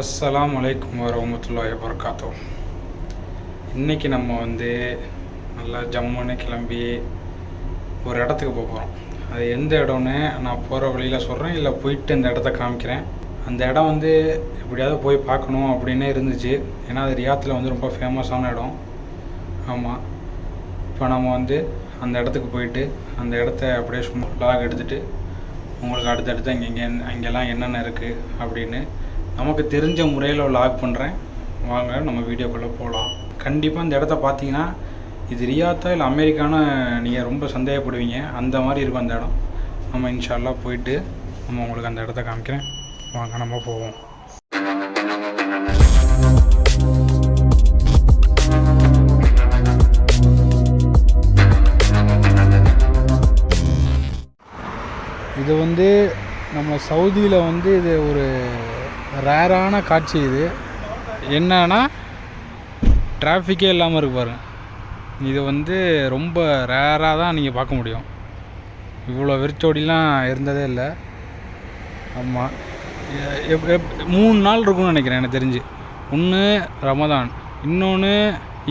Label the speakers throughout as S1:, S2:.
S1: அஸ்லாம் வலைக்கம் வரமத்துல்லாஹி வபரகாத்தோ இன்றைக்கி நம்ம வந்து நல்லா ஜம்முன்னு கிளம்பி ஒரு இடத்துக்கு போக போகிறோம் அது எந்த இடம்னு நான் போகிற வழியில் சொல்கிறேன் இல்லை போயிட்டு அந்த இடத்த காமிக்கிறேன். அந்த இடம் வந்து எப்படியாவது போய் பார்க்கணும் அப்படின்னே இருந்துச்சு. ஏன்னா அது ரியாத்தில் வந்து ரொம்ப ஃபேமஸான இடம். ஆமாம் இப்போ நம்ம வந்து அந்த இடத்துக்கு போயிட்டு அந்த இடத்த அப்படியே சும்மா லாக் எடுத்துகிட்டு உங்களுக்கு அடுத்தடுத்து அங்கே இங்கே அங்கெல்லாம் என்னென்ன இருக்குது அப்படின்னு நமக்கு தெரிஞ்ச முறையில் லாக் பண்ணுறேன் வாங்க நம்ம வீடியோக்குள்ளே போகலாம் கண்டிப்பாக இந்த இடத்த பார்த்தீங்கன்னா இது ரியாத்தா இல்லை அமெரிக்கான்னு நீங்கள் ரொம்ப சந்தேகப்படுவீங்க. அந்த மாதிரி இருக்கும் அந்த இடம். நம்ம இன்ஷால்லா போயிட்டு நம்ம உங்களுக்கு அந்த இடத்த காமிக்கிறேன். வாங்க நம்ம போவோம். இது வந்து நம்ம சவுதியில் வந்து இது ஒரு ரேரான காட்சி இது. என்னன்னா டிராஃபிக்கே இல்லாமல் இருக்கு பாருங்க. இது வந்து ரொம்ப ரேராக தான் நீங்கள் பார்க்க முடியும். இவ்வளோ வெறிச்சோடிலாம் இருந்ததே இல்லை. ஆமாம் எப் எப் மூணு நாள் இருக்கும்னு நினைக்கிறேன் எனக்கு தெரிஞ்சு. ஒன்று ரமதான் இன்னொன்று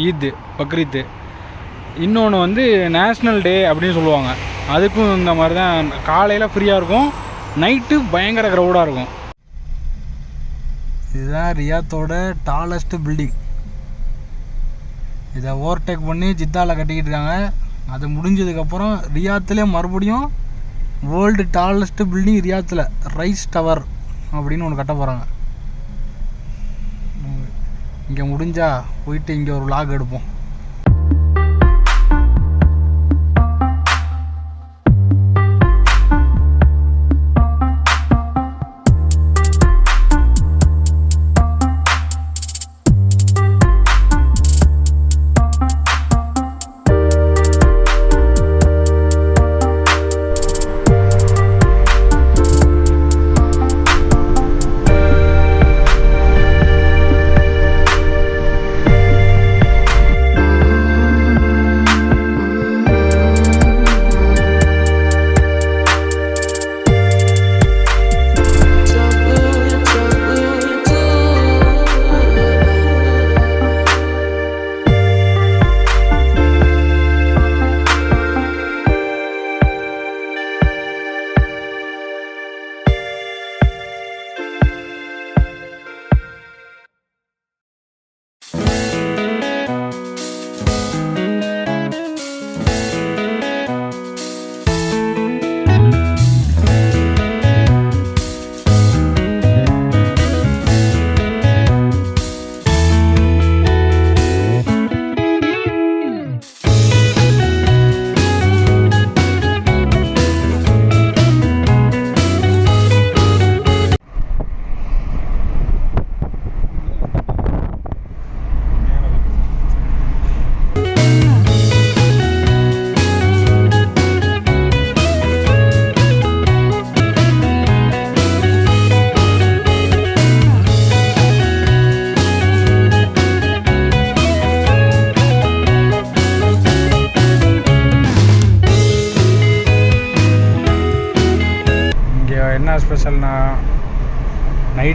S1: ஈத்து பக்ரீத்து. இன்னொன்று வந்து நேஷ்னல் டே அப்படின்னு சொல்லுவாங்க. அதுக்கும் இந்த மாதிரி தான் காலையில் ஃப்ரீயாக இருக்கும் நைட்டு பயங்கர க்ரௌடாக இருக்கும். இதுதான் ரியாத்தோட டாலஸ்ட் பில்டிங் இதை ஓவர்டேக் பண்ணி ஜித்தாவில் கட்டிக்கிட்டு இருக்காங்க. அது முடிஞ்சதுக்கப்புறம் ரியாத்துலேயே மறுபடியும் வேர்ல்டு டாலஸ்ட் பில்டிங் ரியாத்தில் ரைஸ் டவர் அப்படின்னு ஒன்று கட்ட போகிறாங்க இங்கே முடிஞ்சா போயிட்டு இங்கே ஒரு லாக் எடுப்போம்.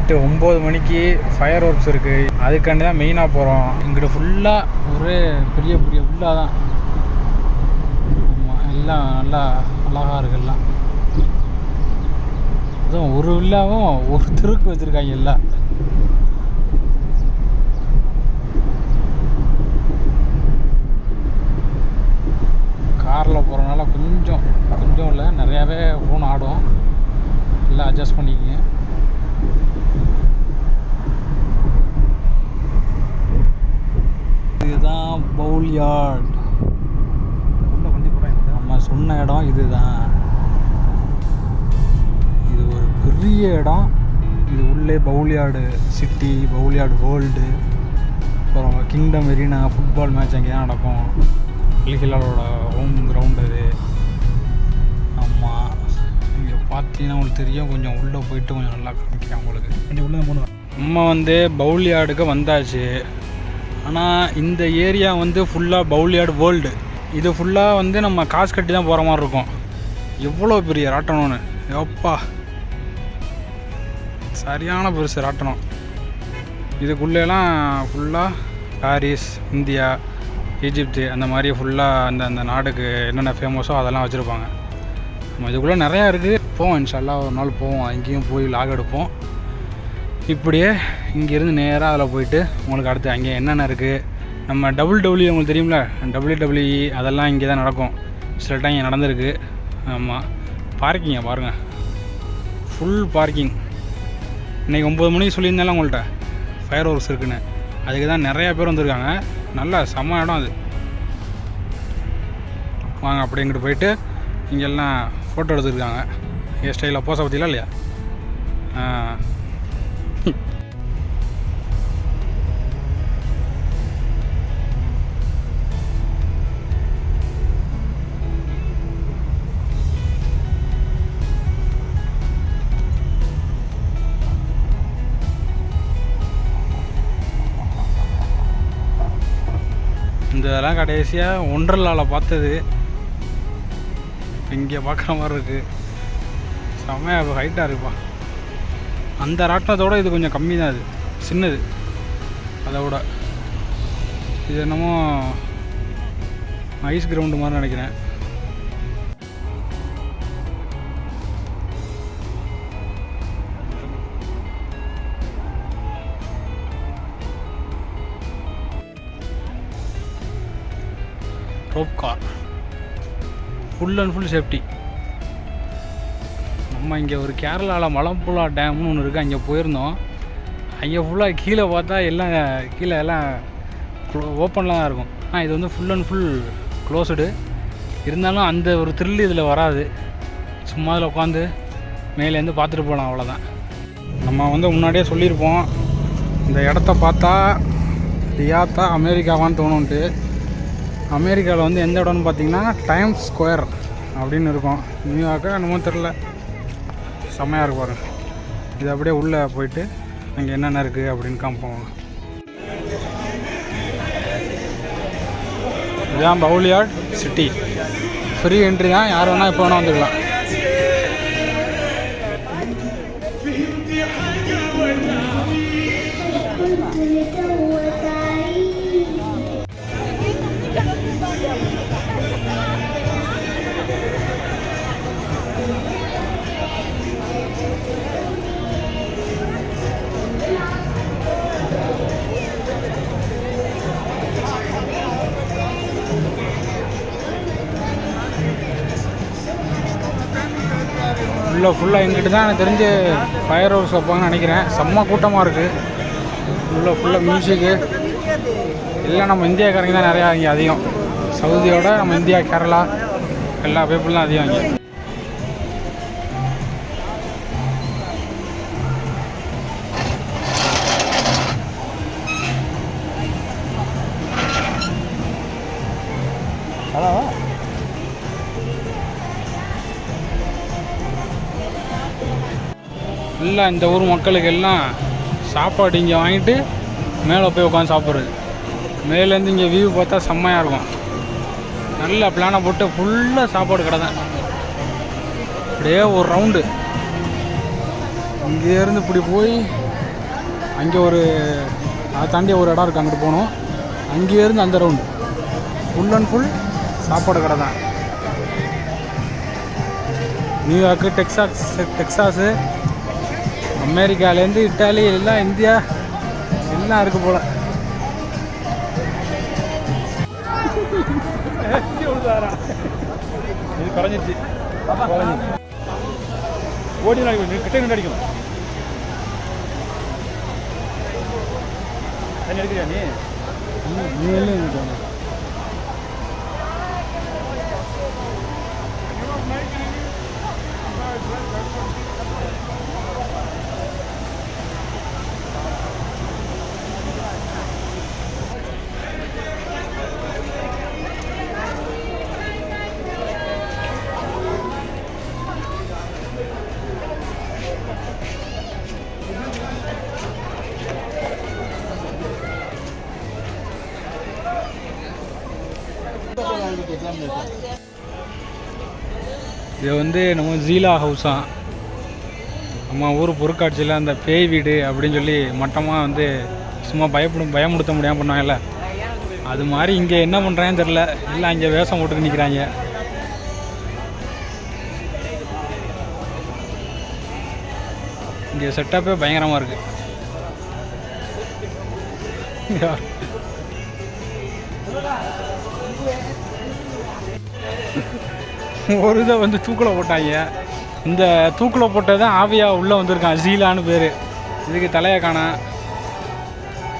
S1: நைட்டு ஒம்பது மணிக்கு ஃபயர் ஒர்க்ஸ் இருக்குது அதுக்காண்டி தான் மெயினாக போகிறோம் இங்கிட்ட ஃபுல்லாக ஒரே பெரிய பெரிய ஃபுல்லாக தான் ஆமாம் எல்லாம் நல்லா அழகாக இருக்கு எல்லாம் அதுவும் ஒரு வில்லாவும் ஒரு தெருக்கு வச்சுருக்காங்க எல்லாம். காரில் போகிறனால கொஞ்சம் கொஞ்சம் இல்லை நிறையாவே ஃபோன் ஆடும். எல்லாம் அட்ஜஸ்ட் பண்ணிக்கங்க. இதுதான் பவுல் யார்ட் நம்ம சொன்ன இடம் இதுதான். இது ஒரு பெரிய இடம். இது உள்ளே பவுலியார்டு சிட்டி பவுலியார்டு வேர்ல்டு அப்புறம் கிங்டம் மெரினா ஃபுட்பால் மேட்ச் அங்கே தான் நடக்கும். அலிஹிலாலோட ஹோம் கிரவுண்ட் அது. ஆமாம் இங்கே பார்த்தீங்கன்னா உங்களுக்கு தெரியும். கொஞ்சம் உள்ளே போயிட்டு கொஞ்சம் நல்லா காமிக்கிறேன் உங்களுக்கு. கொஞ்சம் உள்ளே போகணும். நம்ம வந்து பவுலியார்டுக்கு வந்தாச்சு. ஆனால் இந்த ஏரியா வந்து ஃபுல்லாக பவுலியார்டு வேர்ல்டு இது ஃபுல்லாக வந்து நம்ம காசு கட்டி தான் போகிற மாதிரி இருக்கும். எவ்வளோ பெரிய ராட்டணம்னு. எப்பா. சரியான பெருசு ராட்டணம். இதுக்குள்ளெல்லாம் ஃபுல்லாக பாரிஸ் இந்தியா ஈஜிப்து அந்த மாதிரி ஃபுல்லாக அந்த அந்த நாடுக்கு என்னென்ன ஃபேமஸோ அதெல்லாம் வச்சுருப்பாங்க. நம்ம இதுக்குள்ளே நிறையா இருக்குது. போவோம் இன்ஷால்லாம் ஒரு நாள் போவோம். அங்கேயும் போய் லாக் எடுப்போம். இப்படியே இங்கேருந்து நேராக அதில் போயிட்டு உங்களுக்கு அடுத்து அங்கே என்னென்ன இருக்குது நம்ம டபுள் டபுள்யூ உங்களுக்கு தெரியும்ல? டபுள்யூ டபிள்யூஇ அதெல்லாம் இங்கே தான் நடக்கும். சில டைம் இங்கே நடந்திருக்கு. ஆமாம் பார்க்கிங்க பாருங்கள் ஃபுல் பார்க்கிங் இன்றைக்கி ஒம்பது மணிக்கு சொல்லியிருந்தாலும் உங்கள்கிட்ட ஃபயர் ஒர்க்ஸ் இருக்குன்னு. அதுக்கு தான் நிறையா பேர் வந்திருக்காங்க. நல்லா செம்ம இடம் அது. வாங்க அப்படி இங்கிட்டு போயிட்டு இங்கெல்லாம் ஃபோட்டோ எடுத்துருக்காங்க. ஹேர் ஸ்டைலில் போச பற்றிலாம் இல்லையா? ஆ. இந்த இதெல்லாம் கடைசியாக ஒன்றல்லாவில் பார்த்தது. இங்கே பார்க்குற மாதிரி இருக்குது செம்மையாக ஹைட்டாக இருக்குப்பா. அந்த ராட்டினத்தோட இது கொஞ்சம் கம்மி தான் அது சின்னது. அதை விட. இது என்னமோ ஐஸ் கிரவுண்டு மாதிரி நினைக்கிறேன். Rope car full and full safety நம்ம இங்கே ஒரு கேரளாவில் மலம்புழா டேம்னு ஒன்று இருக்குது அங்கே போயிருந்தோம். அங்கே ஃபுல்லாக கீழே பார்த்தா எல்லாம் கீழே எல்லாம் ஓப்பன்லாம் தான் இருக்கும். ஆனால் இது வந்து ஃபுல் அண்ட் ஃபுல் க்ளோஸ்டு இருந்தாலும் அந்த ஒரு த்ரில் இதில் வராது. சும்மா அதில் உட்காந்து மேலேருந்து பார்த்துட்டு போகலாம் அவ்வளோதான் நம்ம வந்து முன்னாடியே சொல்லியிருப்போம். இந்த இடத்த பார்த்தா ரியாத்தா அமெரிக்காவான்னு தோணுன்ட்டு அமெரிக்காவில் வந்து எந்த இடம்னு பார்த்தீங்கன்னா டைம்ஸ் ஸ்கொயர் அப்படின்னு இருக்கும். நியூயார்க்கா என்னமோ தெரில செம்மையாக இருக்கும் பாருங்க. இது அப்படியே உள்ளே போயிட்டு அங்கே என்னென்ன இருக்குது அப்படின்னு காமிப்போம் இதுதான் பவுலியார்ட் சிட்டி. ஃப்ரீ என்ட்ரி தான். யார் வேணால் எப்போ வேணால் வந்துக்கலாம். ஃபுல்லாக ஃபுல்லாக எங்கிட்ட தான் எனக்கு தெரிஞ்சு ஃபயர் ஹவுஸ் வைப்பாங்கன்னு நினைக்கிறேன். செம்ம கூட்டமாக இருக்குது ஃபுல்லாக ஃபுல்லாக மியூசிக்கு எல்லாம் நம்ம இந்தியாக்காரங்க தான் நிறையா இங்கே அதிகம். சவுதியோட நம்ம இந்தியா கேரளா எல்லா பீப்புளும் தான் அதிகம் இங்கே. எல்லாம் இந்த ஊர் மக்களுக்கு எல்லாம் சாப்பாடு இங்கே வாங்கிட்டு மேலே போய் உட்காந்து சாப்பிட்றது. மேலேருந்து இங்கே வியூ பார்த்தா செம்மையாக இருக்கும். நல்ல பிளானை போட்டு ஃபுல்லாக சாப்பாடு கடை தான். அப்படியே ஒரு ரவுண்டு இங்கேருந்து இப்படி போய் அங்கே ஒரு அதை தாண்டி ஒரு இடம் இருக்குது அங்கிட்டு போகணும். அங்கேருந்து அந்த ரவுண்டு ஃபுல் அண்ட் ஃபுல் சாப்பாடு கடை தான். நியூயார்க்கு டெக்ஸாஸ் டெக்ஸாஸு அமெரிக்காலேருந்து இட்டாலி எல்லாம் இந்தியா எல்லாம் இருக்கு போல.
S2: இது குறைஞ்சிருச்சு ஓடி நாளைக்கு கிட்ட நின்று அடிக்கும். தண்ணி எடுக்கிறியா நீ?
S1: எல்லாம். இது வந்து நம்ம ஜீலா ஹவுஸா நம்ம ஊர் பொருட்காட்சியில் அந்த பேய் வீடு அப்படின்னு சொல்லி மட்டமாக வந்து சும்மா பயப்படும் பயமுடுத்த முடியாமல் பண்ணாங்கல்ல. அது மாதிரி இங்கே என்ன பண்ணுறாங்கன்னு தெரில இல்லை இங்கே வேஷம் போட்டு நிற்கிறாங்க இங்கே செட்டப்பே பயங்கரமாக இருக்குது ஒரு இதை வந்து தூக்கில் போட்டாங்க. இந்த தூக்கில் போட்டது தான் ஆவியா உள்ளே வந்திருக்கான். ஜீலான்னு பேர். இதுக்கு தலையை காணா.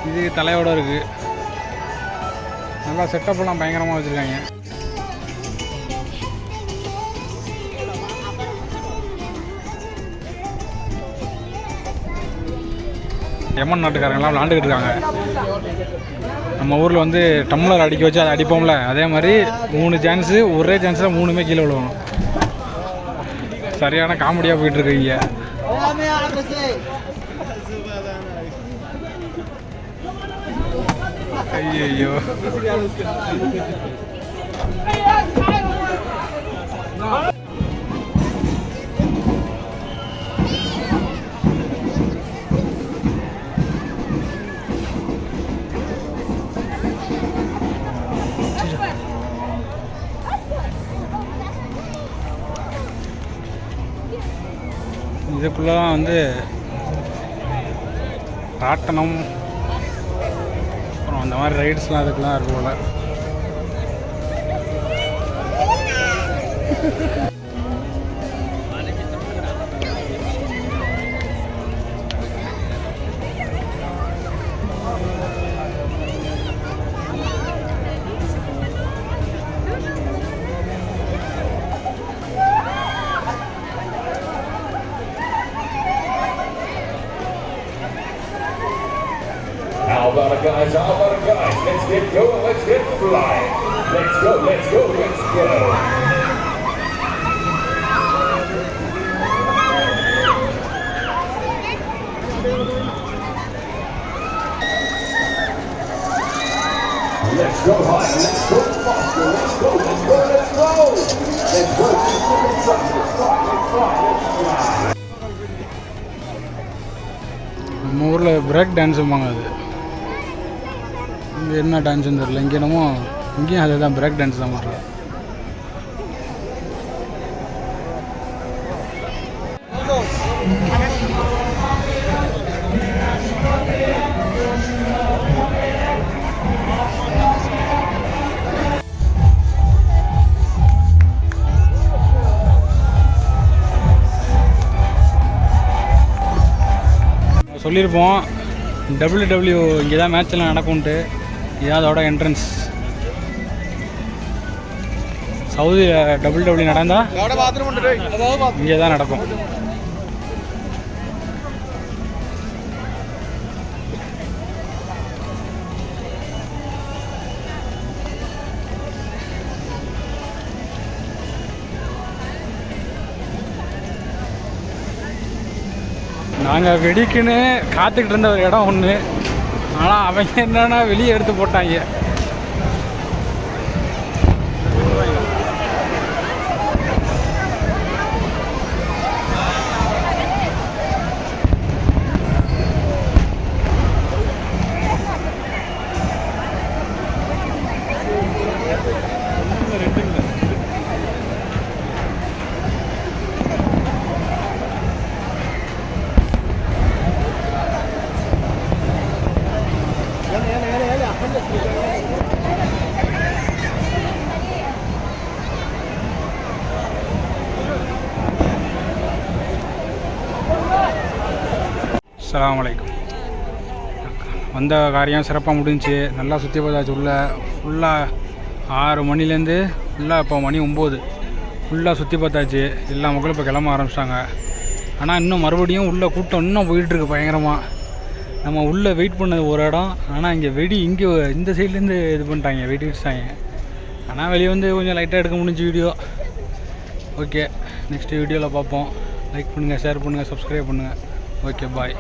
S1: இதுக்கு தலையோட இருக்குது நல்லா செட்டப்லாம் பயங்கரமாக வச்சுருக்காங்க. எமன் நாட்டுக்காரங்களாம் விளாண்டுக்கிட்டு இருக்காங்க. நம்ம ஊரில் வந்து டம்ளர் அடிக்க வச்சு அதை அடிப்போம்ல அதே மாதிரி மூணு சான்ஸு ஒரே சான்ஸில் மூணுமே கீழே விழுவணும். சரியான காமெடியாக போயிட்டு இருக்கீங்க ஐயோ இதுக்குள்ளே தான் வந்து ராட்டனம் அப்புறம் அந்த மாதிரி ரைட்ஸ்லாம் அதுக்குலாம் இருக்கு
S3: guys? How about it, guys? Let's get going. Let's get flying. Let's go. Let's go. Let's go. Let's go high. Let's go faster. Let's go. Let's go. Let's go. Let's go. Let's go. Let's go, Let's fly. Let's fly. Let's fly.
S1: நம்ம ஊரில் break டான்ஸும்பாங்க அது இங்கே என்ன டான்ஸ்னு தெரியல. இங்கே என்னமோ இங்கேயும் அதே தான் பிரேக் டான்ஸ் தான் பண்ணுறாங்க சொல்லியிருப்போம் டபிள்யூ டபிள்யூ இங்கே தான் மேட்ச்லாம் நடக்கும்ன்ட்டு. இதான் அதோட என்ட்ரன்ஸ் சவுதி டபுள் டபிள்யூ நடந்தா இங்கே தான் நடக்கும். நாங்கள் வெடிக்குன்னு காத்துக்கிட்டு இருந்த ஒரு இடம் ஒன்று ஆனால் அவங்க என்னன்னா வெளியே எடுத்து போட்டாங்க. அந்த காரியம் சிறப்பாக முடிஞ்சுச்சு நல்லா சுற்றி பார்த்தாச்சு உள்ளே. ஃபுல்லாக ஆறு மணிலேருந்து ஃபுல்லாக இப்போ மணி ஒம்பது. ஃபுல்லாக சுற்றி பார்த்தாச்சு. எல்லா மக்களும் இப்போ கிளம்ப ஆரம்பிச்சிட்டாங்க. ஆனால் இன்னும் மறுபடியும் உள்ளே கூட்டம் இன்னும் போயிட்டுருக்கு பயங்கரமாக நம்ம உள்ளே வெயிட் பண்ணது ஒரு இடம். ஆனால் இங்கே வெடி இங்கே இந்த சைட்லேருந்து இது பண்ணிட்டாங்க வெடி வச்சுட்டாங்க ஆனால் வெளியே வந்து கொஞ்சம் லைட்டாக எடுக்க முடிஞ்சு வீடியோ ஓகே நெக்ஸ்ட் வீடியோவில் பார்ப்போம். லைக் பண்ணுங்கள் ஷேர் பண்ணுங்கள் சப்ஸ்கிரைப் பண்ணுங்கள் ஓகே பாய்